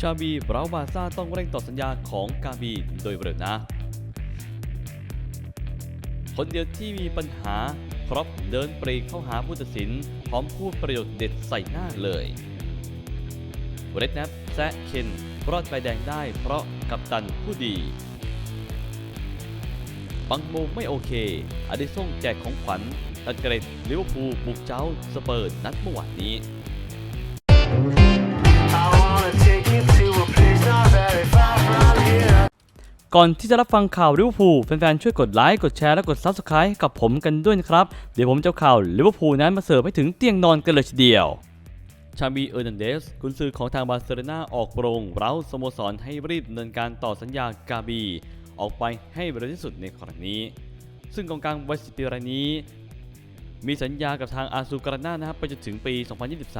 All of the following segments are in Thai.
ชาบีบราวบาซ่าต้องเร่งต่อสัญญาของกาบีโดยเร็วนะ คนเดียวที่มีปัญหาครอปเดินปรีเข้าหาผู้ตัดสิน พร้อมพูดประโยคเด็ดใส่หน้าเลยเรดแนปแซะเคนรอดใบแดงได้เพราะกัปตันผู้ดี บังโมไม่โอเค อดิส่งแจกของขวัญตัดเกรดลิเวอร์พูลบุกเจ้าสเปอร์นัดเมื่อวานนี้ ก่อนที่จะรับฟังข่าวลิเวอร์พูลแฟนๆช่วยกดไลค์กดแชร์และกด Subscribe กับผมกันด้วยนะครับ เดี๋ยวผมจะข่าวลิเวอร์พูลนั้นมาเสิร์ฟให้ถึงเตียงนอนกันเลยทีเดียวชาบีเออร์นันเดสกุนซือของทางบาร์เซโลนาออกโปรงเร้าสโมสรให้รีบดำเนินการต่อสัญญากาบี ออกไปให้เร็วที่สุดในครั้งนี้ ซึ่งกองกลางวัยสิบปีรายนี้ มีสัญญากับทางอาซูการาน่านะครับไปจนถึงปี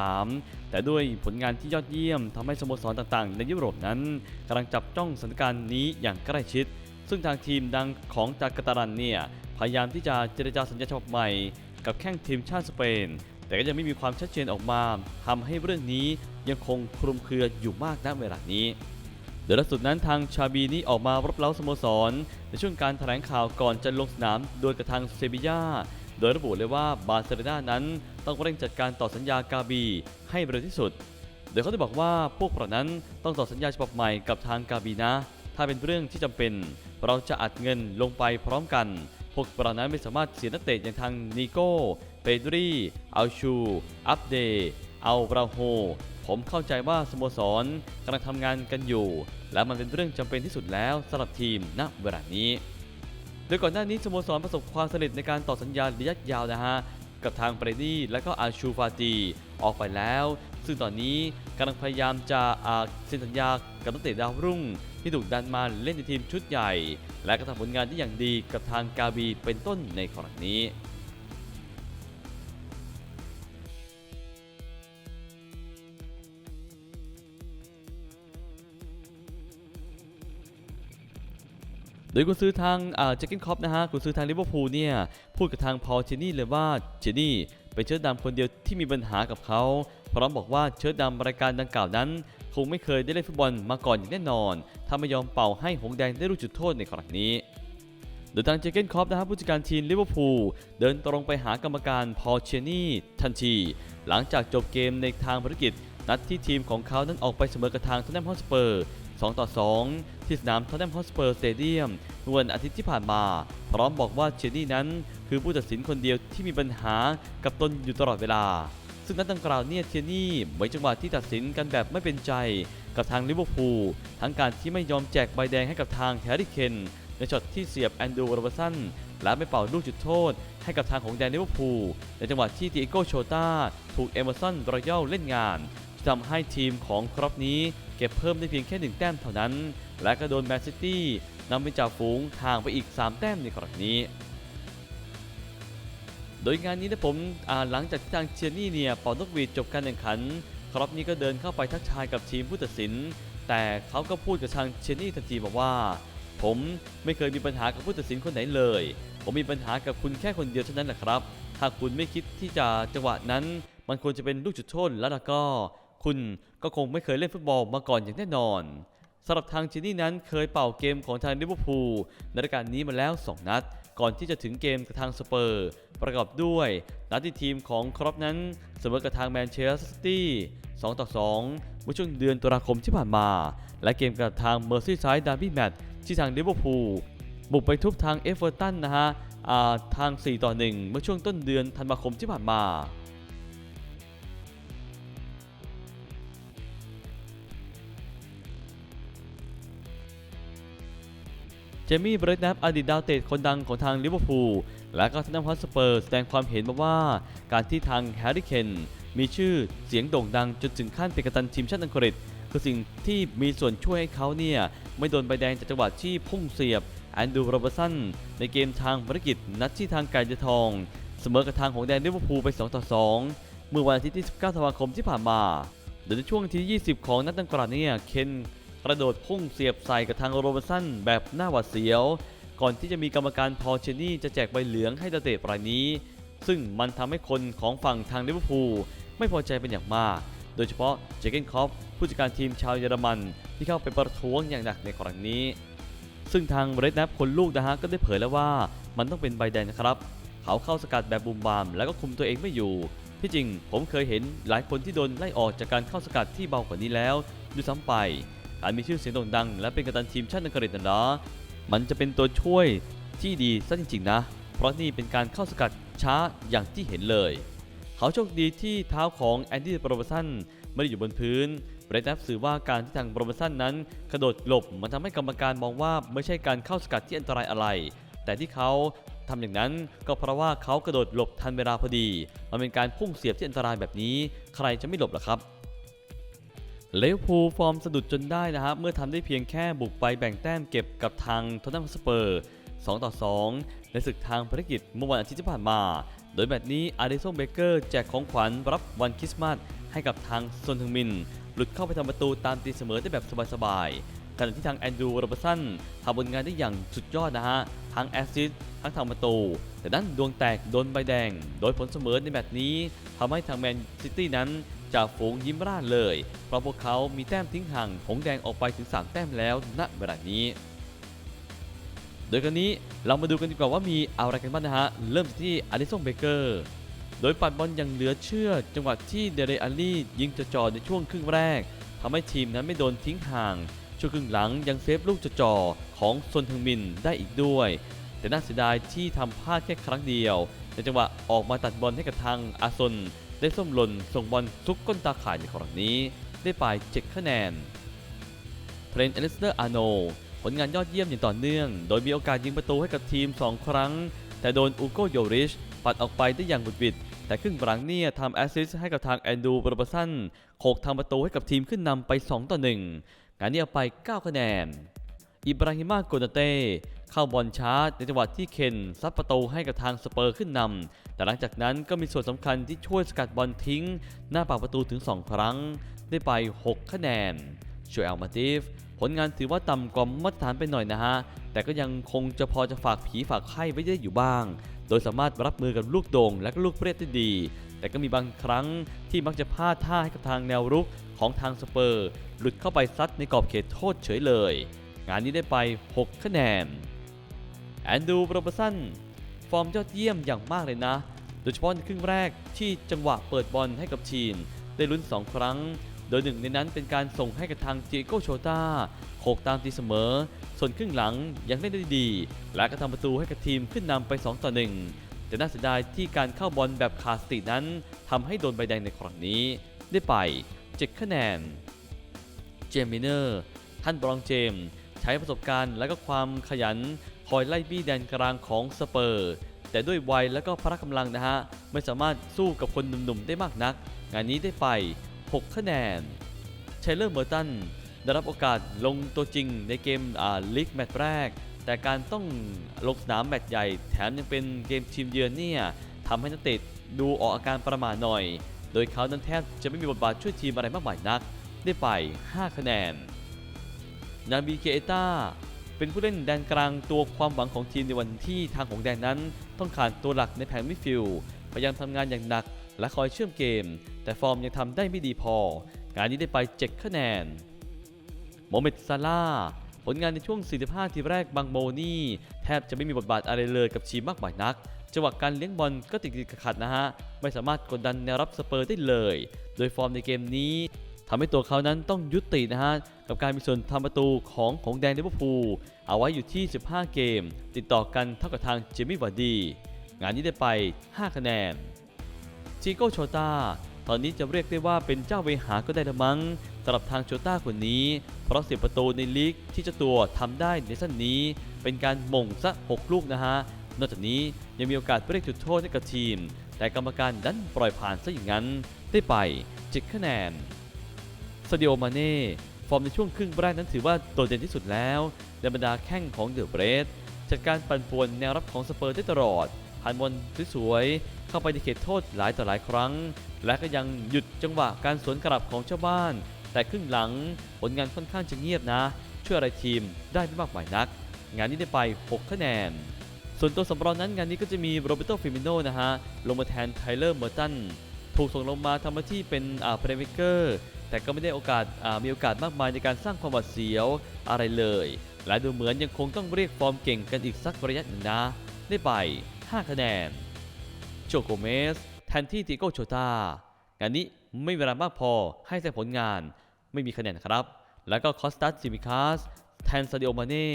2023 แต่ด้วยผลงานที่ยอดเยี่ยมทำให้สโมสรต่างๆ ในยุโรปนั้นกำลังจับจ้องสถานการณ์นี้อย่างใกล้ชิด ซึ่งทางทีมดังของจาการ์ตารันเนี่ยพยายามที่จะเจรจาสัญญาฉบับใหม่ กับแข้งทีมชาติสเปน แต่ก็ยังไม่มีความชัดเจนออกมาทำให้เรื่องนี้ยังคงคลุมเครืออยู่มากณเวลานี้โดยล่าสุดนั้นทางชาบีนี้ออกมารบเล้าสโมสร ในช่วงการแถลงข่าวก่อนจะลงสนามโดยกระทางเซบียา โดยระบุเลยว่าบาร์เซโลนานั้นต้องเร่งจัดการต่อสัญญากาบีให้เร็วที่สุด โดยเขาได้บอกว่าพวกเรานั้นต้องต่อสัญญาฉบับใหม่กับทางกาบีนะ ถ้าเป็นเรื่องที่จำเป็น เราจะอัดเงินลงไปพร้อมกัน พวกเรานั้นไม่สามารถเสียนักเตะอย่างทางนิโก้ เปดรีอัลชู อัปเดย์อัลบราโฮ ผมเข้าใจว่าสโมสรกำลังทำงานกันอยู่ และมันเป็นเรื่องจำเป็นที่สุดแล้วสำหรับทีมณเวลานี้ โดยก่อนหน้านี้สโมสรประสบความสำเร็จในการต่อสัญญาระยะยาวนะฮะ กับทางเบรดี้และก็อาชูฟาตีออกไปแล้ว ซึ่งตอนนี้กำลังพยายามจะเซ็นสัญญากับนักเตะดาวรุ่ง ที่ถูกดันมาเล่นในทีมชุดใหญ่ และก็ทำผลงานได้อย่างดีกับทางกาบีเป็นต้นในครั้งนี้ ดยกุนซื้อทางเจ็คกินคอปนะฮะกุนซื้อทางลิเวอร์พูลเนี่ยพูดกับทางพอลเชนี่เลยว่าเจนี่เป็นเชิดดำคนเดียวที่มีปัญหากับเขาพร้อมบอกว่าเชิดดำรายการดังกล่าวนั้น คงไม่เคยได้เล่นฟุตบอลมาก่อนอย่างแน่นอน ถ้าไม่ยอมเป่าให้หงแดงได้รู้จุดโทษในครั้งนี้โดยทางเจเกนคอปนะครับผู้จัดการทีมลิเวอร์พูลเดินตรงไปหากรรมการพอเชนี่ทันที หลังจากจบเกมในทางภารกิจ นัดที่ทีมของเขานั้นออกไปเสมอกับทางท o นแนมฮอสเปอร์ 2 ต่อ 2 ที่สนามท o นแนมฮอสเปอร์สเตเดียมวันอาทิตย์ที่ผ่านมา พร้อมบอกว่าเชนนี่นั้น คือผู้ตัดสินคนเดียวที่มีปัญหากับตนอยู่ตลอดเวลา ซึ่งนัดดังกล่าวเนี่ยเทียนี่เหมือนจังหวะที่ตัดสินกันแบบไม่เป็นใจกับทางลิเวอร์พูลทั้งการที่ไม่ยอมแจกใบแดงให้กับทางแฮร์รี่เคนในช็อตที่เสียบแอนดูโรบสันและไม่เป่าลูกจุดโทษ ให้กับทางของแดนลิเวอร์พูลในจังหวะที่ดิเอโกโชตาถูกเอเมอร์สันรอยัลเล่นงาน ทำให้ทีมของครอปนี้เก็บเพิ่มได้เพียงแค่หนึ่งแต้มเท่านั้น และก็โดนแมนซิตี้นำไปจ่าฝูงห่างไปอีก 3 แต้มในครั้งนี้ โดยงานนี้นะผมหลังจากที่ทางเชียร์นี่เนี่ยป่านกวีดจบการแข่งขัน ครอปนี้ก็เดินเข้าไปทักทายกับทีมผู้ตัดสิน แต่เขาก็พูดกับทางเชียร์นี่ทันทีบอกว่า ผมไม่เคยมีปัญหากับผู้ตัดสินคนไหนเลย ผมมีปัญหากับคุณแค่คนเดียวเท่านั้นแหละครับถ้าคุณไม่คิดที่จะจังหวะนั้น มันควรจะเป็นลูกจุดโทษแล้วล่ะก็ คุณก็คงไม่เคยเล่นฟุตบอลมาก่อนอย่างแน่นอนสำหรับทางเจนี่นั้นเคยเป่าเกมของทางลิเวอร์พูลในรายการนี้มาแล้ว 2 นัด ก่อนที่จะถึงเกมกับทางสเปอร์ ประกอบด้วย นัดที่ทีมของครอปนั้นเสมอกับทางแมนเชสเตอร์ซิตี้2ต่อ2เมื่อช่วงเดือนตุลาคมที่ผ่านมา และเกมกับทางเมอร์ซีไซด์ดาร์บี้แมตช์ที่ทางลิเวอร์พูลบุกไปทุบทางเอเวอร์ตันนะฮะอ่าทาง 4 ต่อ 1 เมื่อช่วงต้นเดือนธันวาคมที่ผ่านมา เจมี่เบรดแนปอดีตดาวเตะคนดังของทางลิเวอร์พูลและก็ทนามฮอสเปอร์แสดงความเห็นมาว่า การที่ทางแฮร์รี่เคนมีชื่อเสียงโด่งดังจนถึงขั้นเป็นกัปตันทีมชาติอังกฤษ คือสิ่งที่มีส่วนช่วยให้เขาเนี่ยไม่โดนใบแดงจากจังหวะที่พุ่งเสียบแอนดูโรเบอร์สันในเกมทางภารกิจนัดที่ทางการจะทอง เสมอกับทางของแดนลิเวอร์พูลไป 2 ต่อ 2 เมื่อวันอาทิตย์ที่ 19 ธันวาคมที่ผ่านมาโดยในช่วงที่ 20 ของนัดดังกล่าวเนี่ยเคน กระโดดพุ่งเสียบใส่กับทางโรเบอร์สันแบบหน้าหวาดเสียว ก่อนที่จะมีกรรมการพอเชนี่จะแจกใบเหลืองให้ดาเตะรายนี้ ซึ่งมันทำให้คนของฝั่งทางลิเวอร์พูลไม่พอใจเป็นอย่างมาก โดยเฉพาะเจเกนคอฟผู้จัดการทีมชาวเยอรมันที่เข้าไปประท้วงอย่างหนักในครั้งนี้ ซึ่งทางเรดแนปคนลูกนะฮะก็ได้เผยแล้วว่ามันต้องเป็นใบแดงนะครับ เขาเข้าสกัดแบบบุมบาม แล้วก็คุมตัวเองไม่อยู่ ที่จริงผมเคยเห็นหลายคนที่โดนไล่ออกจากการเข้าสกัดที่เบากว่านี้แล้วด้วยซ้ำไป การมีชื่อเสียงโด่งดัง และเป็นกัปตันทีมชาติอังกฤษนะนะ มันจะเป็นตัวช่วยที่ดีซะจริงๆนะ เพราะนี่เป็นการเข้าสกัดช้าอย่างที่เห็นเลย เขาโชคดีที่เท้าของแอนดี้โปรโมชั่นไม่ได้อยู่บนพื้นเบรดนับสื่อว่าการที่ทางโปรโมชั่นนั้น กระโดดหลบมันทำให้กรรมการมองว่าไม่ใช่การเข้าสกัดที่อันตรายอะไร แต่ที่เขาทำอย่างนั้นก็เพราะว่าเขากระโดดหลบทันเวลาพอดี มันเป็นการพุ่งเสียบที่อันตรายแบบนี้ ใครจะไม่หลบล่ะครับ เลวพูฟอร์มสะดุดจนได้นะครับ เมื่อทำได้เพียงแค่บุกไปแบ่งแต้มเก็บกับทางทอตแนมสเปอร์2ต่อ 2 ในศึกทางภารกิจเมื่อวันอาทิตย์ที่ผ่านมา โดยแบบนี้อาริสันเบเกอร์แจกของขวัญรับวันคริสต์มาสให้กับทางซนทึงมิน หลุดเข้าไปทำประตูตามตีเสมอได้แบบสบายๆ ขณะที่ทางแอนดรูโรเบร์สันทำผลงานได้อย่างสุดยอดนะฮะ ทั้งแอสซิสต์ทั้งทำประตู แต่ด้านดวงแตกโดนใบแดง โดยผลเสมอในแมตช์นี้ทำให้ทางแมนซิตี้นั้นจาฝูงยิ้มร่าเลย เพราะพวกเขามีแต้มทิ้งห่างหงแดงออกไปถึง 3 แต้มแล้วณเวลานี้ โดยกันนี้เรามาดูกันดีกว่าว่ามีอะไรกันบ้างนะฮะ เริ่มที่อาริสันเบเกอร์โดยปัดบอลอย่างเหลือเชื่อ จังหวะที่เดเรอาลี่ยิงจ่อๆในช่วงครึ่งแรกทำให้ทีมนั้นไม่โดนทิ้งห่าง ช่วงครึ่งหลังยังเซฟลูกจ่อๆของซนทึงมินได้อีกด้วย แต่น่าเสียดายที่ทำพลาดแค่ครั้งเดียว ในจังหวะออกมาตัดบอลให้กับทางอาซนได้ส้มหล่นส่งบอลซุกก้นตาข่ายในครั้งนี้ได้ไป7คะแนนเทรนต์เอลิสเตอร์อาโนผลงานยอดเยี่ยมอย่างต่อเนื่อง โดยมีโอกาสยิงประตูให้กับทีม 2 ครั้ง แต่โดนอูโกโยริช ปัดออกไปได้อย่างบุดบิด แต่ครึ่งหลังเนี่ยทำแอสซิสต์ให้กับทางแอนดูบรบสันโขกทำประตูให้กับทีมขึ้นนำไป 2 ต่อ 1 งานนี้เอาไป 9 คะแนน อิบราฮิมาโกนาเต้เข้าบอลชาร์จในจังหวะที่เคนซัดประตูให้กับทางสเปอร์ขึ้นนำ แต่หลังจากนั้นก็มีส่วนสำคัญที่ช่วยสกัดบอลทิ้ง หน้าปากประตูถึง 2 ครั้ง ได้ไป 6 คะแนนช่วยอัลมาติฟ ผลงานถือว่าต่ำกว่ามาตรฐานไปหน่อยนะฮะ แต่ก็ยังคงจะพอจะฝากผีฝากไข้ไว้ได้อยู่บ้าง โดยสามารถรับมือกับลูกโด่งและก็ลูกเปรี้ยได้ดี แต่ก็มีบางครั้งที่มักจะพลาดท่าให้กับทางแนวรุกของทางสเปอร์ หลุดเข้าไปซัดในกรอบเขตโทษเฉยเลย งานนี้ได้ไป 6 คะแนน แอนดูโรบสันฟอร์มยอดเยี่ยมอย่างมากเลยนะ โดยเฉพาะในครึ่งแรกที่จังหวะเปิดบอลให้กับทีม ได้ลุ้น 2 ครั้ง โดยหนึ่งในนั้นเป็นการส่งให้กับทางเจโกโชตาโขกตามตีเสมอ ส่วนครึ่งหลังยังเล่นได้ดี และก็ทำประตูให้กับทีมขึ้นนำไป 2 ต่อ 1 แต่น่าเสียดายที่การเข้าบอลแบบขาดสตินั้นทำให้โดนใบแดงในครั้งนี้ ได้ไป 7 คะแนน เจมิเนอร์ ท่านบรองเจม ใช้ประสบการณ์และก็ความขยันคอยไล่บี้แดนกลางของสเปอร์แต่ด้วยวัยและก็พละกำลังนะฮะ ไม่สามารถสู้กับคนหนุ่มๆได้มากนัก งานนี้ได้ไป 6 คะแนนเชลเลอร์เมอร์ตันได้รับโอกาสลงตัวจริงในเกมลีกแมตช์แรก แต่การต้องลงสนามแมตช์ใหญ่ แถมยังเป็นเกมทีมเยือนเนี่ยทำให้นักเตะดูออกอาการประหมาหน่อย โดยเขานั้นแทบจะไม่มีบทบาทช่วยทีมอะไรมากมายนัก ได้ไป 5 คะแนน นาบีเกเอตาเป็นผู้เล่นแดนกลางตัวความหวังของทีมในวันที่ทางของแดนนั้น ต้องขาดตัวหลักในแผงมิดฟิลด์พยายามทำงานอย่างหนัก และคอยเชื่อมเกม แต่ฟอร์มยังทำได้ไม่ดีพอ งานนี้ได้ไป 7 คะแนนโมเมดซาลาผลงานในช่วง 45 ทีแรกบางโมนี่แทบจะไม่มีบทบาทอะไรเลยกับทีมมากมายนัก จังหวะการเลี้ยงบอลก็ติดขัดนะฮะ ไม่สามารถกดดันแนวรับสเปอร์ได้เลย โดยฟอร์มในเกมนี้ทำให้ตัวเขานั้นต้องยุตินะฮะ กับการมีส่วนทำประตูของของแดงลิเวอร์พูลเอาไว้อยู่ที่ 15 เกม ติดต่อกันเท่ากับทางเจมี่วาร์ดี งานนี้ได้ไป 5 คะแนน ชิโก้โชตาตอนนี้จะเรียกได้ว่าเป็นเจ้าเวหาก็ได้ละมั้งสำหรับทางโชต้าคนนี้ เพราะเสียประตูในลีกที่เจ้าตัวทำได้ในสั้นนี้ เป็นการมงซะ6ลูกนะฮะ นอกจากนี้ยังมีโอกาสเรียกจุดโทษให้กับทีม แต่กรรมการดันปล่อยผ่านซะอย่างนั้น ได้ไป7คะแนนซาดิโอมาเน่ฟอร์มในช่วงครึ่งแรกนั้นถือว่าโดดเด่นที่สุดแล้วในบรรดาแข้งของเดอะเบรสจัดการปั่นป่วนแนวรับของสเปอร์ได้ตลอด ผ่านบอลสวยๆเข้าไปในเขตโทษหลายต่อหลายครั้ง และก็ยังหยุดจังหวะการสวนกลับของเจ้าบ้าน แต่ครึ่งหลังผลงานค่อนข้างจะเงียบนะ ช่วยอะไรทีมได้ไม่มากมายนัก งานนี้ได้ไป 6 คะแนน ส่วนตัวสำรองนั้นงานนี้ก็จะมีโรเบโตฟิมิโนนะฮะลงมาแทนไทเลอร์เมอร์ตันถูกส่งลงมาทำหน้าที่เป็นอ่าเพลย์เมเกอร์แต่ก็ไม่ได้โอกาสามีโอกาสมากมายในการสร้างความหวาดเสียวอะไรเลย และดูเหมือนยังคงต้องเรียกฟอร์มเก่งกันอีกสักระยะหนึ่งนะ ได้ไป 5 คะแนน โจโกเมสแทนที่ติโกโชตางานนี้ไม่เวลามากพอให้แสดงผลงานไม่มีคะแนนครับ แล้วก็คอสตัสซิมิคัสแทนซาดิโอมาเน่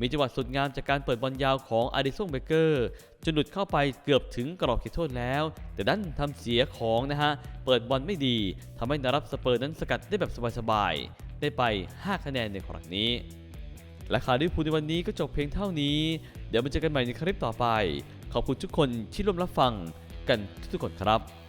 มีจังหวะสุดงามจากการเปิดบอลยาวของอาริซงเบเกอร์จนหลุดเข้าไปเกือบถึงกรอบเขตโทษแล้ว แต่ดันทำเสียของนะฮะ เปิดบอลไม่ดีทำให้นารับสเปอร์นั้นสกัดได้แบบสบายๆ ได้ไป 5 คะแนนในครั้งนี้ และข่าวลิเวอร์พูลในวันนี้ก็จบเพียงเท่านี้ เดี๋ยวมาเจอกันใหม่ในคลิปต่อไป ขอบคุณทุกคนที่ร่วมรับฟังกันทุกคนครับ